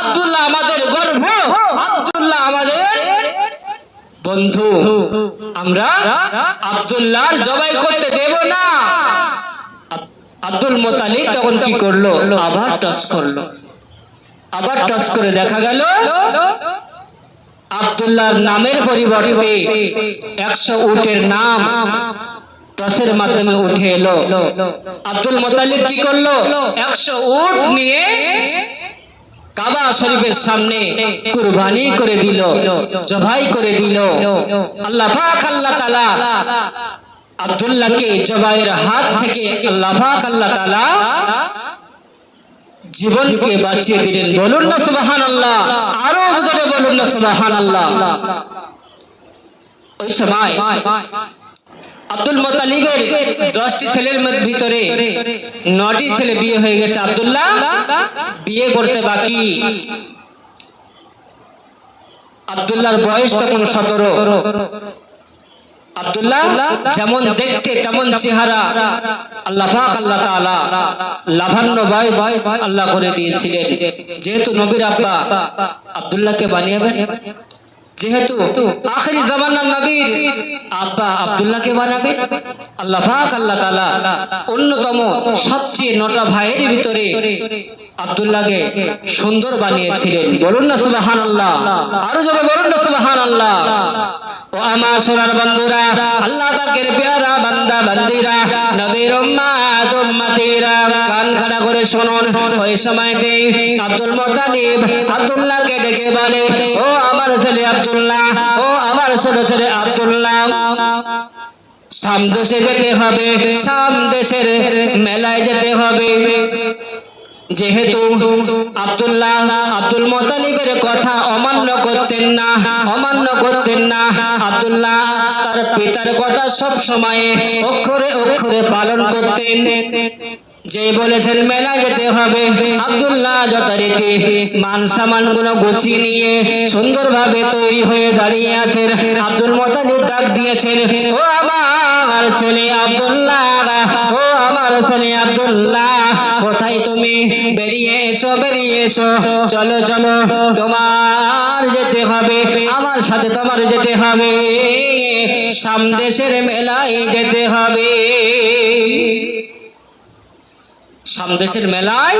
আব্দুল্লাহ আমাদের গর্ব আব্দুল্লাহ আমাদের বন্ধু। আমরা আব্দুল্লাহর জবাই করতে দেব না। আব্দুল মোতালিব তখন কি করল? আবার টস করল। আবার টস করে দেখা গেল আব্দুল্লাহর নামের পরিবর্তে একশো উটের নাম টসের মাধ্যমে উঠে এলো। আব্দুল মোতালিব কি করল? একশো উট নিয়ে কাবা শরীফের সামনে কুরবানি করে দিল, জবাই করে দিল। আল্লাহ আল্লাহ তাআলা আব্দুল্লাহকে জবাইয়ের হাত থেকে আল্লাহ আল্লাহ তাআলা জীবনকে বাঁচিয়ে দিলেন। বলুন না সুবাহান আল্লাহ আরও জোরে বলুন না সুবাহান আল্লাহ ওই সময় আব্দুল মোতালিবের দশটি ছেলের ভিতরে নটি ছেলে বিয়ে হয়ে গেছে। আব্দুল্লাহ, বিয়ে করতে বাকি। আব্দুল্লাহর বয়স তখন সতেরো। আব্দুল্লাহ যেমন দেখতে তেমন চেহারা আল্লাহ আল্লাহ লাভান্য ভয় আল্লাহ করে দিয়েছিলেন। যেহেতু নবীর আব্বা আব্দুল্লাহকে বানিয়েবেন যেহেতু আখেরি জামানার নবীর আব্বা আব্দুল্লাহকে বানাবে, আল্লাহ পাক আল্লাহ তাআলা অন্যতম সবচেয়ে নটা ভাইয়ের ভিতরে আব্দুল্লাহকে সুন্দর বানিয়েছিলেন। বলুন না সুবহানাল্লাহ। আরও জোরে বলুন না সুবহানাল্লাহ। ও আমার সোনার বন্ধুরা, আল্লাহ পাকের পেয়ারা বান্দা বান্দিরা, নবীর উম্মাত উম্মতিরা, কান খাড়া করে শুনুন। ওই সময়তে আব্দুল মুতালিব আব্দুল্লাহকে ডেকে বলে, ও আমার ছেলে আব্দুল্লাহ, ও আমার ছোট ছেলে আব্দুল্লাহ সাম দেশে যেতে হবে সাম দেশের মেলায় যেতে হবে। যেহেতু আব্দুল্লাহ আব্দুল মোতালিবের কথা অমান্য করতেন না, অমান্য করতেন না, আব্দুল্লাহ তার পিতার কথা সব সময় অক্ষরে অক্ষরে পালন করতেন। যে বলেছেন, মেলা যেতে হবে। আব্দুল্লাহ যথারীতি মান সামানগুলো গুছিয়ে নিয়ে সুন্দরভাবে তৈরি হয়ে দাঁড়িয়ে আছেন। আব্দুল মোতালিব ডাক দিয়েছেন, ও আমার ছেলে আব্দুল্লাহ, ও আব্দুল্লাহ, কোথায় তুমি? বেরিয়ে এসো বেরিয়ে এসো। চলো চলো, তোমার যেতে হবে, আমার সাথে তোমার যেতে হবে। সামদেশের মেলায় যেতে হবে। সামদেশের মেলায়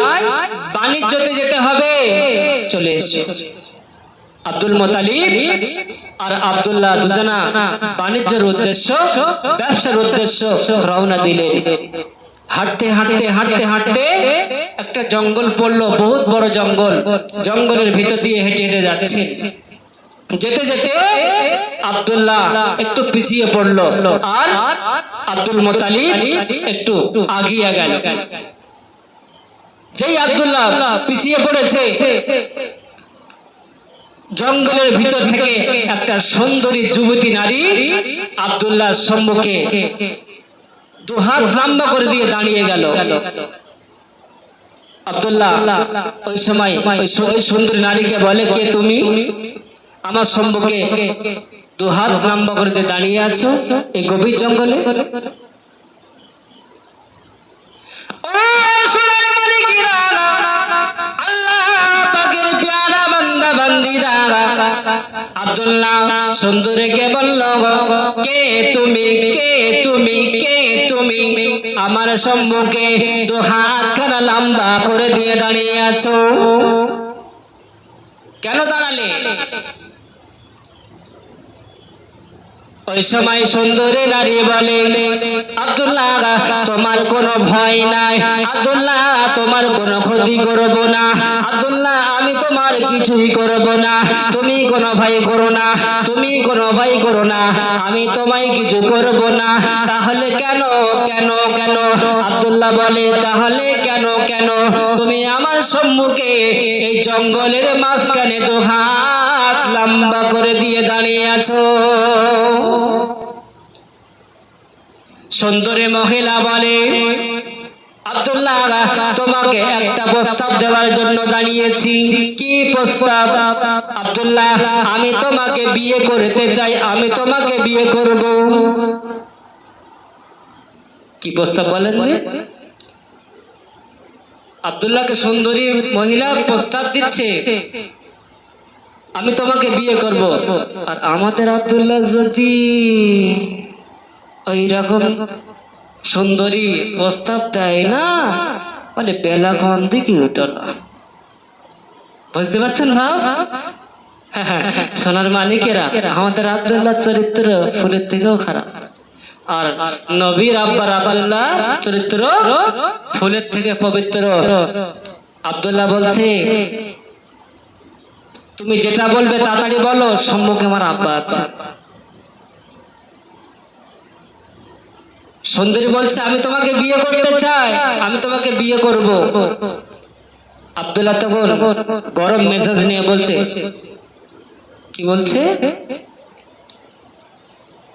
বাণিজ্যতে যেতে হবে। চলে এসো। আব্দুল মোতালিব আর আব্দুল্লাহ দুজনা বাণিজ্যের উদ্দেশ্য, ব্যবসার উদ্দেশ্য রওনা দিলেন। হাঁটতে হাঁটতে হাঁটতে হাঁটতে একটা জঙ্গল পড়ল, বহুত বড় জঙ্গল। জঙ্গলের ভিতর দিয়ে হেঁটে হেঁটে যাচ্ছে। যেতে যেতে আব্দুল্লাহ একটু পিছিয়ে পড়ল। আর আব্দুল মোতালিব একটু আগিয়ে গেল। যেই আব্দুল্লাহ পিছিয়ে পড়েছে, জঙ্গলের ভিতর থেকে একটা সুন্দরী যুবতী নারী আব্দুল্লাহ সম্মুখে দুহাত লম্বা করে দিয়ে দাঁড়িয়ে গেল। আব্দুল্লাহ, ওই সময় ওই সুন্দরী নারীকে বলে, কে তুমি? আমার সম্মুখে দুহাত লম্বা করে দিয়ে দাঁড়িয়ে আছো এই গভীর জঙ্গলে? আল্লাহ বান্দা বান্দিরা, আব্দুল্লাহ সুন্দরীকে বলল কে তুমি? কে তুমি? কে তুমি? আমার সম্মুখে দু হাত খানা লম্বা করে দিয়ে দাঁড়িয়ে আছো। কেন দাঁড়ালে? ওই সময় সুন্দরী নারী বলে, আব্দুল্লাহ, তোমার কোনো ভয় নাই। আব্দুল্লাহ, তোমার কোনো ক্ষতি করব না। আব্দুল্লাহ, আমি তোমার কিছুই করব না। তুমি কোনো ভয় করো না। তুমি কোনো ভয় করো না। আমি তোমায় কিছু করব না। তাহলে কেন কেন কেন? আব্দুল্লাহ বলে, তাহলে কেন কেন? তুমি আমার সম্মুখে এই জঙ্গলের মাঝখানে তো হাত লম্বা করে দিয়ে দাঁড়িয়ে আছো। সুন্দরী মহিলা বলে, আব্দুল্লাহ, তোমাকে একটা প্রস্তাব দেওয়ার জন্য দাঁড়িয়েছি কি প্রস্তাব? আব্দুল্লাহ, আমি তোমাকে বিয়ে করতে চাই, আমি তোমাকে বিয়ে করব। কি প্রস্তাব বলেন আব্দুল্লাহকে সুন্দরী মহিলা প্রস্তাব দিচ্ছে। আমি তোমাকে বিয়ে করব। আর আমাদের আবদুল্লাহ যদি ওই রকম সুন্দরী প্রস্তাব দেয় না মানে বেলা ঘন দিকে উঠল বুঝতে পারছেন ভাব? সোনার মালিকেরা আমাদের আব্দুল্লাহ চরিত্র ফুলের থেকেও খারাপ। আর নবীর আব্বার আব্দুল্লাহ চরিত্র ফুলের থেকে পবিত্র। আব্দুল্লাহ বলছে তুমি যেটা বলবে তাড়াতাড়ি বলো, সম্মুখে আমার আব্বা আছে। সুন্দরী বলছে, আমি তোমাকে বিয়ে করতে চাই, আমি তোমাকে বিয়ে করব। আব্দুল্লাহ তখন গরম মেজাজ নিয়ে বলছে, কি বলছে?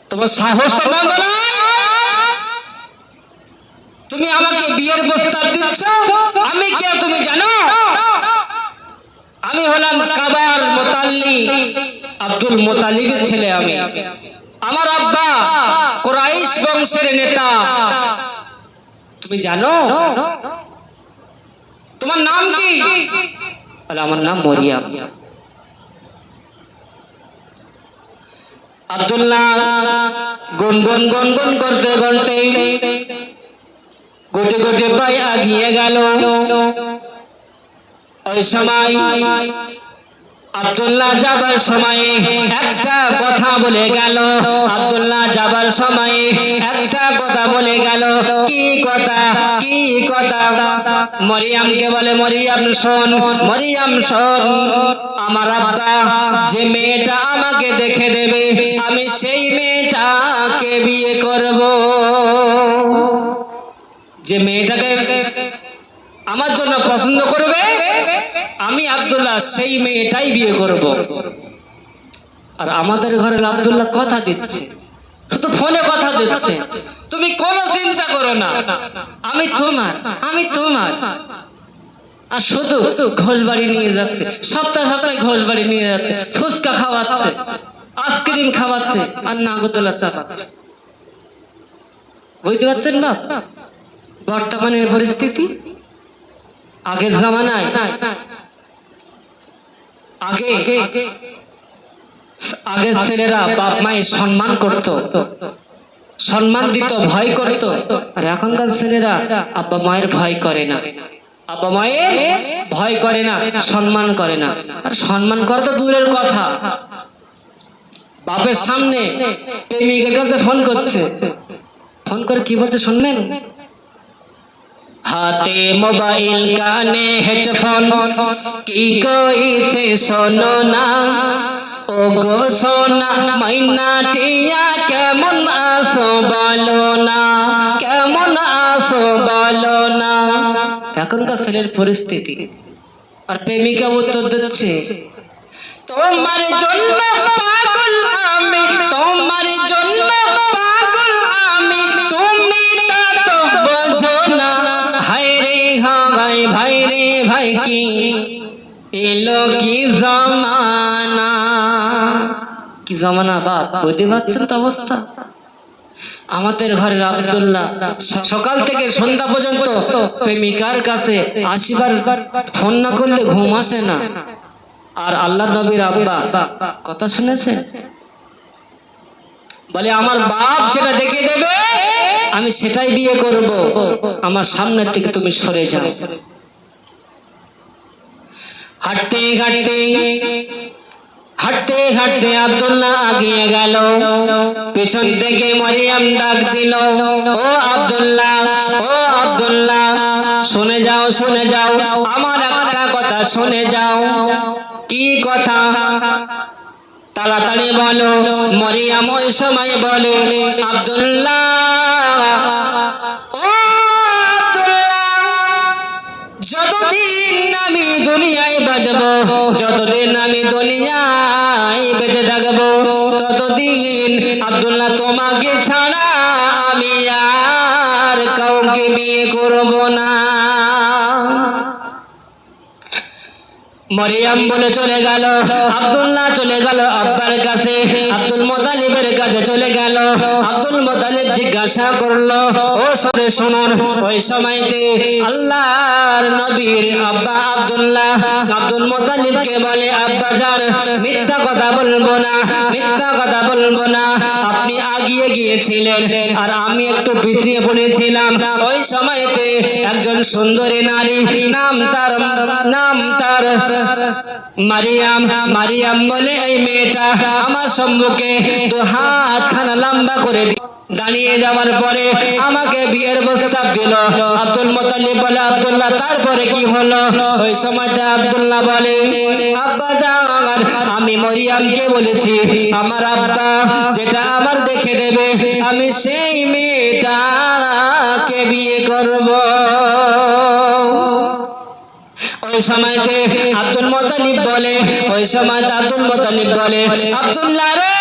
তোমার সাহস তো নয়? তুমি আমাকে বিয়ের প্রস্তাব দিচ্ছ, আমি কে তুমি জানো? আমি হলাম কাবার মোতাল্লি, আব্দুল মোতালিবের ছেলে আমি। আমার আব্বা কোরাইশ বংশের নেতা। তুমি জানো? তোমার নাম কি? আমার নাম মরিয়াম। আব্দুল্লাহ গুনগুন গুনগুন করতে করতে গোটে গোটে প্রায় আগিয়ে গেল। ওই সময় আব্দুল্লাহ যাবার সময়ে একটা কথা বলে গেল। আব্দুল্লাহ যাবার সময়ে একটা কথা বলে গেল। কি কথা? কি কথা? মরিয়ামকে বলে, মরিয়াম, শোন মরিয়াম, শোন, আমার আব্বা যে মেয়েটা আমাকে দেখে দেবে, আমি সেই মেয়েটাকে বিয়ে করব। যে মেয়েটাকে আমার জন্য পছন্দ করবে আমি আব্দুল্লাহ সেই মেয়েটাই বিয়ে করব। আর আমাদের ঘরের আব্দুল্লাহ কথা দিচ্ছে। শুধু ফোনে কথা দিচ্ছে। তুমি কোনো চিন্তা করো না। আমি তোমার আমি তোমার। আর শুধু ঘোষ বাড়ি নিয়ে যাচ্ছে। সপ্তাহে সপ্তাহে ঘোষ বাড়ি নিয়ে যাচ্ছে। ফুচকা খাওয়াচ্ছে। আইসক্রিম খাওয়াচ্ছে। আর নাগরদোলা চাপাচ্ছে। বুঝতে পারছেন না বর্তমানের পরিস্থিতি? আগের জামানায় আগে আগের ছেলেরা বাপ মায়ের সম্মান করত, সম্মান দিত, ভয় করত। আর এখনকার ছেলেরা আব্বা মায়ের ভয় করে না। আব্বা মায়ের ভয় করে না, সম্মান করে না। আর সম্মান করা তো দূরের কথা। বাপের সামনে প্রেমিকের কাছে ফোন করছে। ফোন করে কি বলছে শুনবেন? হাতে মোবাইল, কানে হেডফোন, কি কইছে শোনো না? ও গো সোনা, মাইনা টিয়া, কেমন আসো বলো না? কেমন আসো বলো না? এখনকার ছেলের পরিস্থিতি, আর প্রেমিকা উত্তর দিচ্ছে, তোমার জন্য পাগল আমি, তোমার জন্য ভাই রে ভাই কি? এলো কি জমানা? কি জমানা বাপ? বুঝতে পারছেন তো অবস্থা? আমাদের ঘরের আব্দুল্লাহ সকাল থেকে সন্ধ্যা পর্যন্ত প্রেমিকার কাছে আসিবার ফোন না করলে ঘুম আসে না। আর আল্লাহ নবীর আব্বা কথা শুনেছেন? বলে, আমার বাপ যেটা দেখে দেবে, আমি সেটাই বিয়ে করব। আমার সামনের থেকে তুমি সরে যাও। হাঁটতে হাঁটতে হাঁটতে হাঁটতে আব্দুল্লাহ আগিয়ে গেল। পেছন থেকে মরিয়াম ডাক দিল, ও আব্দুল্লাহ ও আব্দুল্লাহ, শুনে যাও শুনে যাও, আমার একটা কথা শুনে যাও। কি কথা? তাড়াতাড়ি বলো, মরিয়াম ওই সময় বলে, আব্দুল্লাহ আমি দুনিয়ায় বাজব যতদিন আমি দুনিয়ায় বেঁচে থাকব, ততদিন আব্দুল্লাহ তোমাকে ছাড়া আমি আর কাউকে বিয়ে করব না। মরিয়াম বলে চলে গেল। আব্দুল্লাহ চলে গেল আব্বার কাছে। আব্দুল মোতালিবের কাছে চলে গেল। আব্দুল মোতালিব জিজ্ঞাসা করল, ও সরে শুনুন, ওই সময়তে আল্লাহর নবীর আব্বা আব্দুল্লাহ, আব্দুল মোতালিবকে বলে, আব্বা যান, মিথ্যা কথা বলব না, মিথ্যা কথা বলব না। আপনি আগিয়ে গিয়েছিলেন আর আমি একটু পিছিয়ে পড়েছিলাম। ওই সময়তে একজন সুন্দরী নারী, নাম তার নাম তার মারিয়াম মারিয়াম বলে, এই মেয়েটা আমার সম্মুখে দু হাত খানা লম্বা করে দি- দাঁড়িয়ে যাওয়ার পরে আমাকে বিয়ের প্রস্তাব দিল। আব্দুল মোতালিব বলে, আব্দুল্লাহ, তারপরে কি হলো? ওই সময়তে আব্দুল্লাহ বলে, আব্বা যান আমি মরিয়ামকে বলেছি, আমার আব্বা যেটা আমার দেখে দেবে, আমি সেই মেয়েটাকে বিয়ে করব। ওই সময়তে আব্দুল মোতালিব বলে, ওই সময় আব্দুল মোতালিব বলে আব্দুল্লাহ রে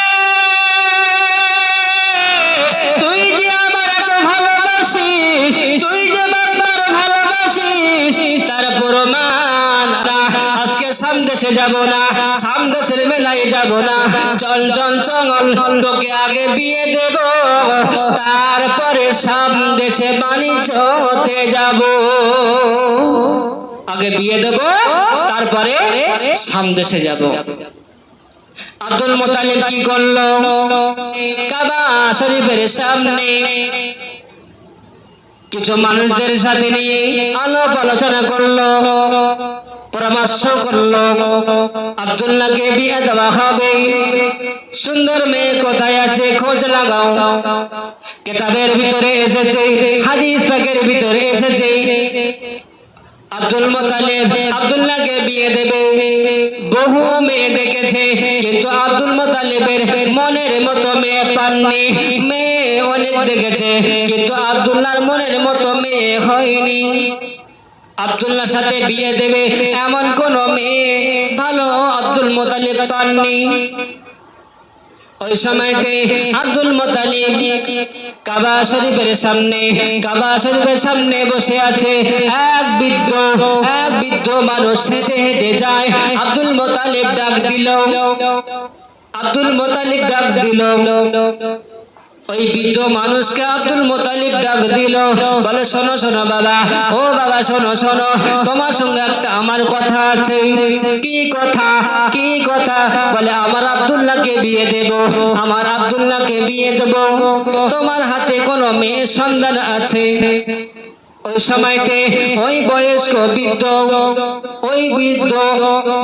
তুই যে আমার এত ভালোবাসিস, তুই যে বাবার ভালোবাসিস, তার প্রমাণ আজকে সামদেশে যাব না সামদেশের মেলায় যাব না। চল চল চল তোকে আগে বিয়ে দেব, তারপরে সামদেশে বাণিজ্য হতে যাব। আগে বিয়ে দেব, তারপরে সামদেশে যাব। আব্দুল মোতালিব কি করল? কাবা শরীফের সামনে কিছু মানুষদের সাথে নিয়ে আলাপ আলোচনা করল, পরামর্শ করল আব্দুল্লাহকে বিয়ে দেওয়া হবে? সুন্দর মেয়ে কোথায় আছে খোঁজ লাগাও কেতাবের ভিতরে এসেছে, হাদিস ভিতরে এসেছে আব্দুল মোতালেব আব্দুল্লাহকে বিয়ে দেবে। বহু মেয়ে দেখেছে, কিন্তু আব্দুল মোতালেবের মনের মতো মেয়ে পাননি। মেয়ে অনেক দেখেছে, কিন্তু আব্দুল্লাহর মনের মতো মেয়ে হয়নি। আব্দুল্লাহর সাথে বিয়ে দেবে এমন কোন মেয়ে ভালো আব্দুল মোতালেব পাননি। ওই সময়তে আব্দুল মোতালিব কাবা শরীফের সামনে, কাবা শরীফের সামনে বসে আছে এক বৃদ্ধ এক বৃদ্ধ মানুষ হেঁটে হেঁটে যায়। আব্দুল মোতালিব ডাক দিল। আব্দুল মোতালিব ডাক দিল। ওই বৃদ্ধ মানুষকে আব্দুল মোতালিব ডাক দিল, বলে, শোনো শোনো, বাবা। ও বাবা, শোনো শোনো, তোমার সঙ্গে একটা আমার কথা আছে। কি কথা? কি কথা? বলে, আমার আব্দুল্লাহকে বিয়ে দেব, আমার আব্দুল্লাহকে বিয়ে দেব। তোমার হাতে কোনো মেয়ের সন্ধান আছে? ওই সময়তে ওই বয়স্ক বৃদ্ধ, ওই বৃদ্ধ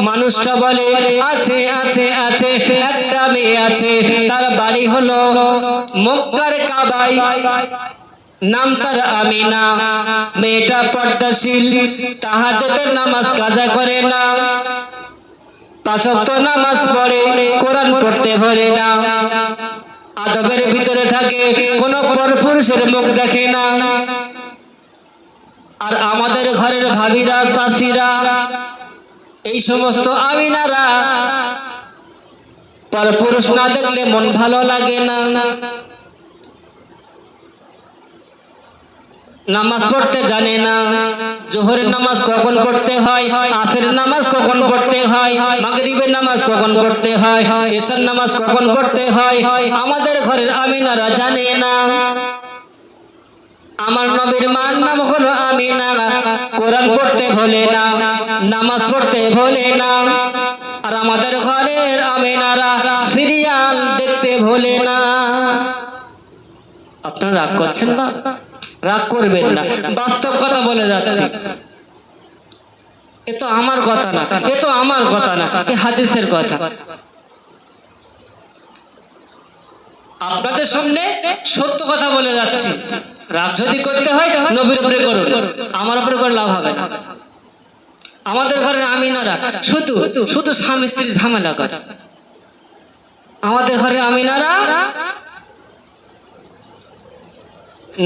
মানুষটা বলে, আছে আছে আছে মেয়ে আছে। তার বাড়ি হলো মক্কার কাবাই নাম তার আমিনা। মেয়েটা পর্দাশীল তাহাজতের নামাজ কাজা করে না। পাঁচক্ত নামাজ পড়ে, কোরআন পড়তে ভরে না। আদবের ভিতরে থাকে, কোন পরপুরুষের মুখ দেখে না। আর আমাদের ঘরের ভাবিরা, চাষিরা, এই সমস্ত আমিনারা পরপুরুষ না দেখলে মন ভালো লাগে না। নামাজ পড়তে জানে না। জোহরের নামাজ কখন পড়তে হয়? আসের নামাজ কখন পড়তে হয়? মাগরিবের নামাজ কখন পড়তে হয়? এসার নামাজ কখন পড়তে হয়? আমাদের ঘরের আমিনারা জানে না। আমার নবীর মার নাম হলো আমিনা। কোরআন পড়তে ভোলে না, নামাজ পড়তে ভোলে না। আর আমাদের ঘরের আমিনারা সিরিয়াল দেখতে ভোলে না। আপনারা রাগ করছেন না? রাগ করবেন না। বাস্তব কথা বলে যাচ্ছি। এ তো আমার কথা না, এ তো আমার কথা না, এ হাদিসের কথা। আপনাদের সামনে সত্য কথা বলে যাচ্ছি। রাগ যদি করতে হয়, নবীর উপরে করুন। আমার উপরে করে লাভ হবে না। আমাদের ঘরের আমিনারা শুধু শুধু স্বামী স্ত্রী ঝামেলা করে। আমাদের ঘরের আমিনারা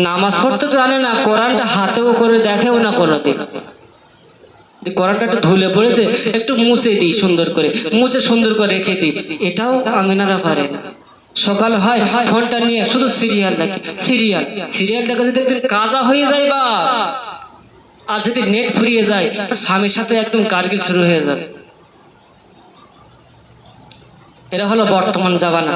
নামাজ পড়তে জানে না, কোরআনটা হাতেও করে দেখেও না কোনোদিন। যে কোরআনটা একটু ধুলে পড়েছে, একটু মুছে দিই সুন্দর করে, মুছে সুন্দর করে রেখে দিই। এটাও আমিনারা করে না। সকাল হয়, ফোনটা নিয়ে শুধু সিরিয়াল দেখে, সিরিয়াল। সিরিয়াল দেখা যদি একদিন কাজা হয়ে যায় বা আর যদি নেট ফুরিয়ে যায় স্বামীর সাথে একদম কার্গিল শুরু হয়ে যাবে। এটা হলো বর্তমান জামানা।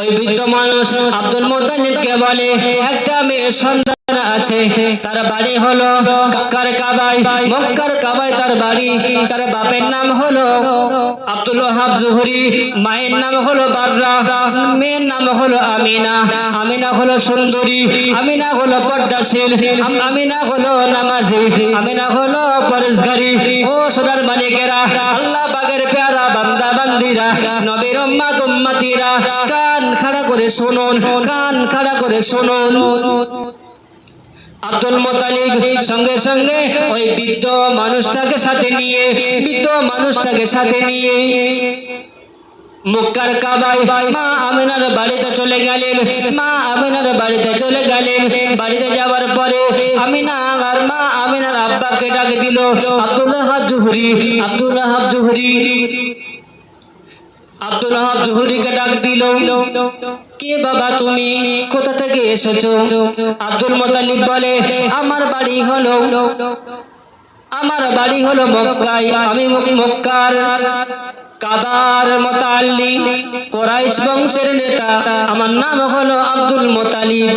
ওই বৃদ্ধ মানুষ আব্দুল মোদানিকে বলে, একটা মেয়ে সন্ধ্যা আছে। তার বাড়ি হলো কাকার কাবাই মক্কার কাবাই তার বাড়ি। তার বাপের নাম হলো আব্দুল ওহাব জুহরি। মায়ের নাম হলো বাবরা। মেয়ের নাম হলো আমিনা। আমিনা হলো সুন্দরী। আমিনা হলো পর্দাশীল। আম- আমিনা হলো নামাজি। আমিনা হলো পরেশগারি। ও সোনার মালিকেরা, আল্লাহ বাগের পেয়ারা বান্দা বান্দিরা, নবীর কান খাড়া করে শুনুন, কান খাড়া করে শুনুন। আব্দুল মোতালিব সঙ্গে সঙ্গে ওই বৃদ্ধ মানুষটাকে সাথে নিয়ে, বৃদ্ধ মানুষটাকে সাথে নিয়ে মুক্কার কাবাই মা আমিনার বাড়িতে চলে গেলেন। মা আমিনার বাড়িতে চলে গেলেন। বাড়িতে যাওয়ার পরে আমিনা আর মা আমিনার আব্বাকে ডাকে দিল, আব্দুল হাব জুহরি, আব্দুল হাব জুহরি। আব্দুল হাব জুহরিকে ডাক দিল। কে বাবা তুমি? কোথা থেকে এসেছ? আব্দুল মোতালিব বলে, আমার বাড়ি হলো, আমার বাড়ি হলো আমি মক্কার কোরাইশ বংশের নেতা। আমার নাম হলো আব্দুল মোতালিব।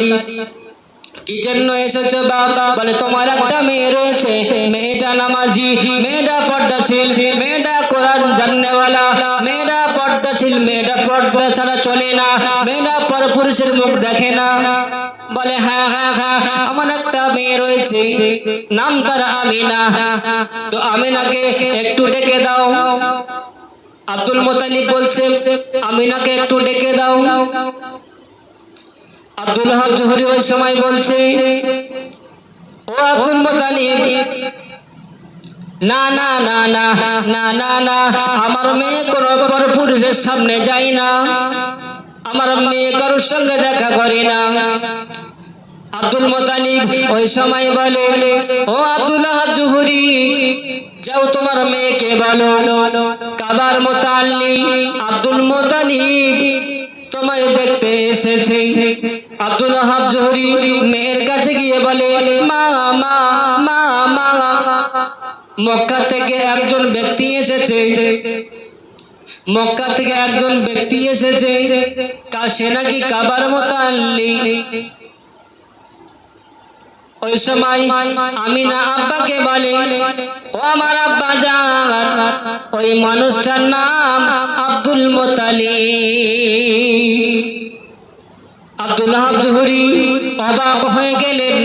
কি জন্য এসেছ বাবা বলে, তোমার একটা মেয়ে রয়েছে। মেয়েটা নামাজি, মেয়েটা পর্দাশীল, মেয়েটা কোরআন জাননেওয়ালা, মেয়েটা পর্দাশীল মেয়েটা পর্দা ছাড়া চলে না। মেয়েটা পরপুরুষের মুখ দেখে না। বলে হ্যাঁ হ্যাঁ হ্যাঁ আমার একটা মেয়ে রয়েছে। নাম তার আমিনা। তো আমিনাকে একটু ডেকে দাও। আব্দুল মোতালিব বলছে, আমিনাকে একটু ডেকে দাও। আব্দুল হাব জোহরি ওই সময় বলছে, ও আব্দুল মোতালিব না না না আমার মেয়ে কোনো পরপুরুষের সামনে যায় না। আমার মেয়ে কারোর সঙ্গে দেখা করে না। আব্দুল মোতালিব ওই সময় বলে, ও আব্দুল হাব জুহুরি, যাও তোমার মেয়েকে বলো। কাবার মোতাল্লি, আব্দুল মোতালিব তোমায় দেখতে এসেছে। আব্দুল হাব জোহরি মেয়ের কাছে গিয়ে বলে, মা মা মা মা মক্কা থেকে একজন ব্যক্তি এসেছে। মক্কা থেকে একজন ব্যক্তি এসেছে। সে নাকি কাবার মোতাল্লি ওই সময় আমি না আব্বাকে বলে, ও আমার আব্বা যান, ওই মানুষটার নাম আব্দুল মোতালি আব্দুল হাব জহুরি অবাক হয়ে গেলেন।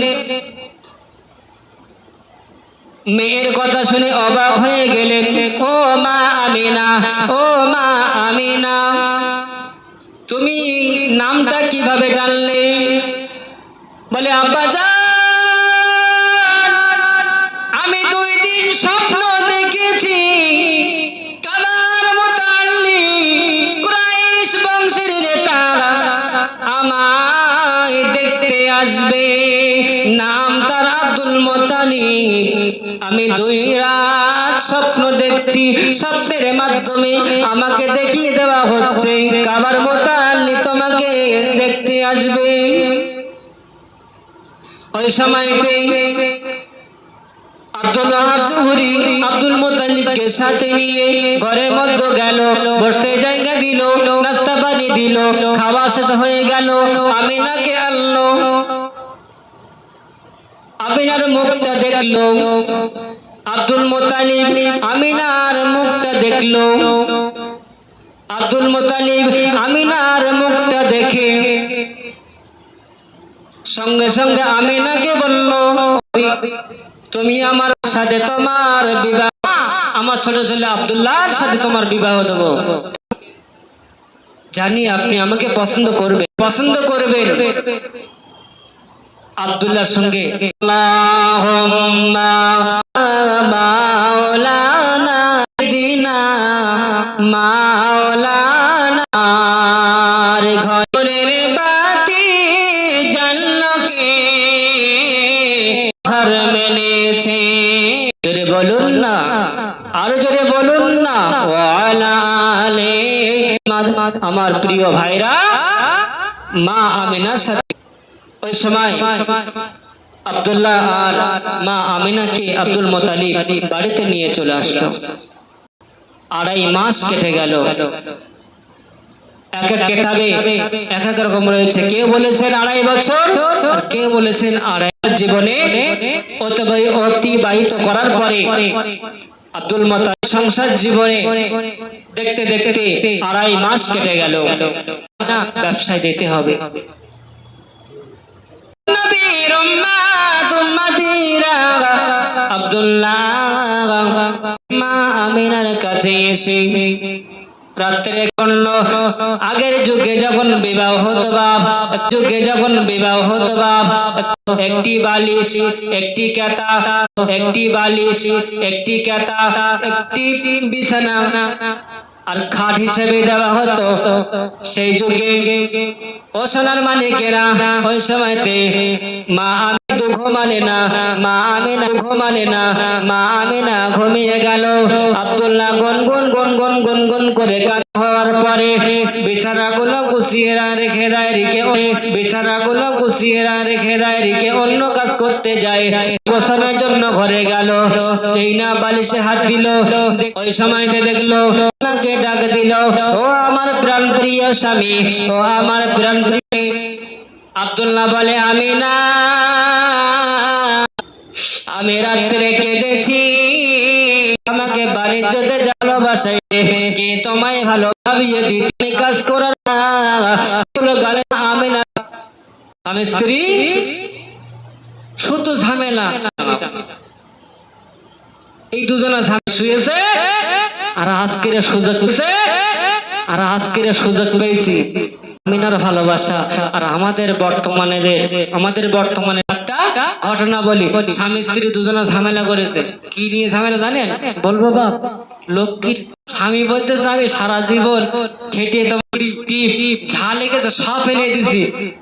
মেয়ের কথা শুনে অবাক হয়ে গেলেন। ও মা আমিনা, ও মা আমিনা, তুমি নামটা কীভাবে জানলে? বলে, আব্বা আমি দুই দিন স্বপ্ন দেখেছি কাবার মোতাল্লি কুরাইশ বংশের নেতারা আমায় দেখতে আসবে। আমি দুই রাত স্বপ্ন দেখছি, স্বপ্নের মাধ্যমে আমাকে দেখিয়ে দেওয়া হচ্ছে, কাবার মোতাল্লি তোমাকে দেখতে আসবে। ওই সময়তে আব্দুল ওয়াহাব আব্দুল মোতালিবকে সাথে নিয়ে ঘরের মধ্যে গেল, বসতে জায়গা দিল, নাস্তা পানি দিল, খাওয়া শেষ হয়ে গেল আমি আমিনাকে আনলো। আমিনার মুখটা দেখল। আব্দুল মোতালিব আমিনার মুখটা দেখল। আব্দুল মোতালিব আমিনার মুখটা দেখে। সঙ্গে সঙ্গে আমিনাকে বলল, তুমি আমার সাথে তোমার বিবাহ আমার ছোট ছেলে আব্দুল্লাহর সাথে তোমার বিবাহ দেব। জানি আপনি আমাকে পছন্দ করবেন। পছন্দ করবেন। আব্দুল্লাহর সঙ্গে মেনেছে। বলুন না। আরও জোরে বলুন না। আমার প্রিয় ভাইরা, মা আমিনার সাথে ওই সময় আব্দুল্লাহ আর মা আমিনাকে আব্দুল মোতালিব বাড়িতে নিয়ে চলে আসলো। আড়াই মাস কেটে গেল। এক এক কেতাবে এক এক রকম রয়েছে। কেউ বলেছেন আড়াই বছর কেউ বলেছেন আড়াই জীবনে অতিবাহি- অতিবাহিত করার পরে আব্দুল মাতা সংসার জীবনে দেখতে দেখতে আড়াই মাস কেটে গেল। ব্যবসায় যেতে হবে নবীর উম্মাত উম্মাতিরা আব্দুল্লাহ রাত্রে করল আগের যুগে যখন বিবাহ হতো বাপ, যুগে যখন বিবাহ হতো বাপ, একটি বালিশ, একটি কেতা একটি বালিশ, একটি কেতা একটি বিছানা। আর খাট হিসেবে দেওয়া হতো। সেই যুগে ও সোনার মালিকেরা ওই সময়তে মা আমি দুঃখ মানে না, মা আমি না দুঃখ মানে না, মা আমি না ঘুমিয়ে গেল। আব্দুল্লাহ গুন গুন গুন গুন করে কান হওয়ার পরে বিছানাগুলো গুছিয়ে রেখে দেয় রেখে বিছানাগুলো গুছিয়ে রেখে দেয় রেখে অন্য কাজ করতে যায়। গোসলের জন্য ঘরে গেল। যেই না বালিশে হাত দিল, ওই সময়তে দেখল, ওনাকে ডাক দিল, ও আমার প্রাণ প্রিয় স্বামী, ও আমার প্রাণ প্রিয় আব্দুল্লাহ বলে, আমি না, আমি রাত্রে কেঁদেছি। আমাকে বাণিজ্যতে ভালোবাসাই কি তোমায় ভালো ভাবিয়ে দিতে কাজ করার না। গালে আমি না আমি স্ত্রী, শুধু ঝামেলা। এই দুজনা স্বামী শুয়েছে, আর আজকের সুযোগ পেয়েছে, আর আজকের সুযোগ পেয়েছি। আমিনার ভালোবাসা আর আমাদের বর্তমানে আমাদের বর্তমানে ঘটনা বলি। স্বামী স্ত্রী দুজনা ঝামেলা করেছে। কি নিয়ে ঝামেলা জানেন? বলব বাপ, লক্ষ্মীর স্বামী বলতে চাবে সারা জীবন খেটে ঝা লেগেছে, সব ফেলে দিছি।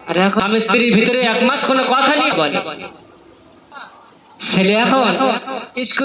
আর এখন স্বামী স্ত্রীর ভিতরে এক মাস কোনো কথা নিয়ে বলে ছেলে এখন স্কুল